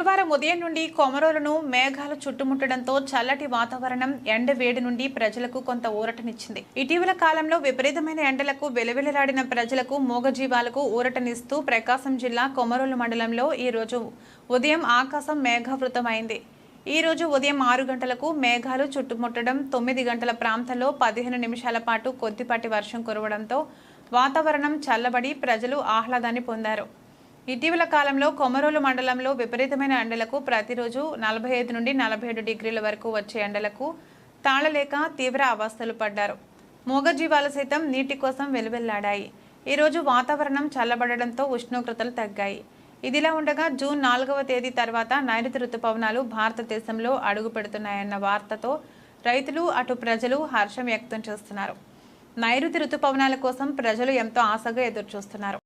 శుక్రవారం ఉదయం నుండి కొమరోలను మేఘాలు చుట్టుముట్టడంతో చల్లటి వాతావరణం ఎండ వేడి నుండి ప్రజలకు కొంత ఊరటనిచ్చింది. ఇటీవల కాలంలో విపరీతమైన ఎండలకు వెలువెలలాడిన ప్రజలకు మూగజీవాలకు ఊరటనిస్తూ ప్రకాశం జిల్లా కొమరోలు మండలంలో ఈ రోజు ఉదయం ఆకాశం మేఘావృతమైంది. ఈ రోజు ఉదయం ఆరు గంటలకు మేఘాలు చుట్టుముట్టడం తొమ్మిది గంటల ప్రాంతంలో పదిహేను నిమిషాల పాటు కొద్దిపాటి వర్షం కురవడంతో వాతావరణం చల్లబడి ప్రజలు ఆహ్లాదాన్ని పొందారు. ఇటీవల కాలంలో కొమరోలు మండలంలో విపరీతమైన ఎండలకు ప్రతిరోజు నలభై ఐదు నుండి నలభై ఏడు డిగ్రీల వరకు వచ్చే ఎండలకు తాళలేక తీవ్ర అవస్థలు పడ్డారు. మూగజీవాలు సైతం నీటి కోసం వెలువెల్లాడాయి. ఈరోజు వాతావరణం చల్లబడడంతో ఉష్ణోగ్రతలు తగ్గాయి. ఇదిలా ఉండగా జూన్ నాలుగవ తేదీ తర్వాత నైరుతి రుతుపవనాలు భారతదేశంలో అడుగు పెడుతున్నాయన్న వార్తతో రైతులు అటు ప్రజలు హర్షం వ్యక్తం చేస్తున్నారు. నైరుతి రుతుపవనాల కోసం ప్రజలు ఎంతో ఆశగా ఎదురుచూస్తున్నారు.